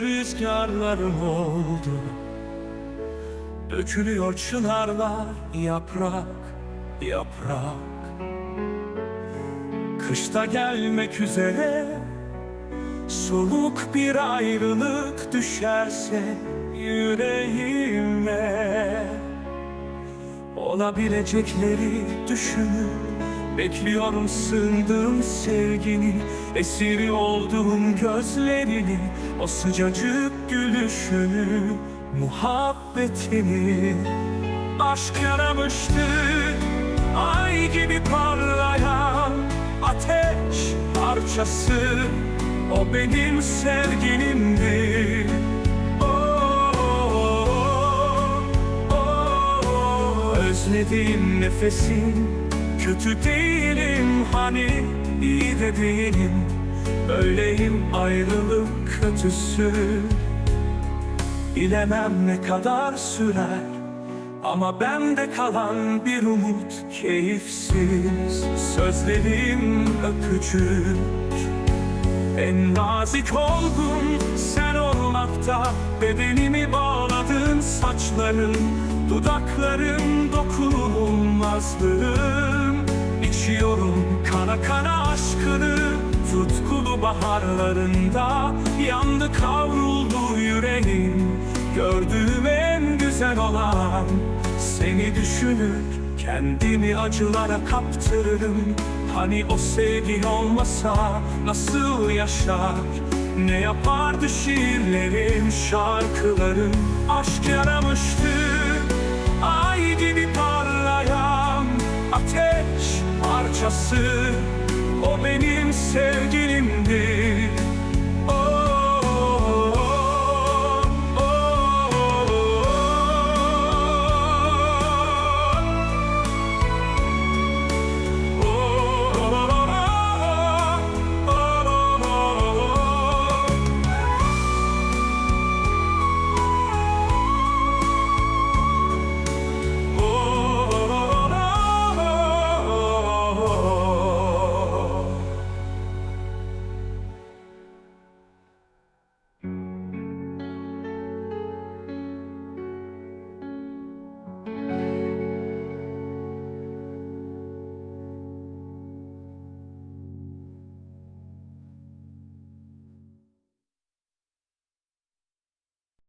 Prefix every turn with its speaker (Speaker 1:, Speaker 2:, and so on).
Speaker 1: rüzgarlarım oldu. Dökülüyor çınarlar yaprak yaprak. Kışta gelmek üzere Soluk bir ayrılık düşerse yüreğime. Olabilecekleri düşünüp Bekliyorum sığındığım sevgini Esiri olduğum gözlerini O sıcacık gülüşünü Muhabbetini. Aşk yaramıştı Ay gibi parlayan Ateş parçası O benim sevgilimdi Oh, oh, oh, Özlediğim nefesin Kötü değilim hani iyi de değilim. Böyleyim ayrılık kötüsü. Bilemem ne kadar sürer Ama bende kalan bir umut keyifsiz. Sözlerim öpücük. En nazik olgun sen olmakta Bedenimi bağladın saçların Dudakların dokunulmazlığım İçiyorum kana kana aşkını Tutkulu baharlarında Yandı kavruldu yüreğim Gördüğüm en güzel olan Seni düşünür Kendimi acılara kaptırırım. Hani o sevgin olmasa nasıl yaşar? Ne yapardı şiirlerim, şarkılarım? Aşk yaramıştı. Ay parçası. O benim sevgilimdi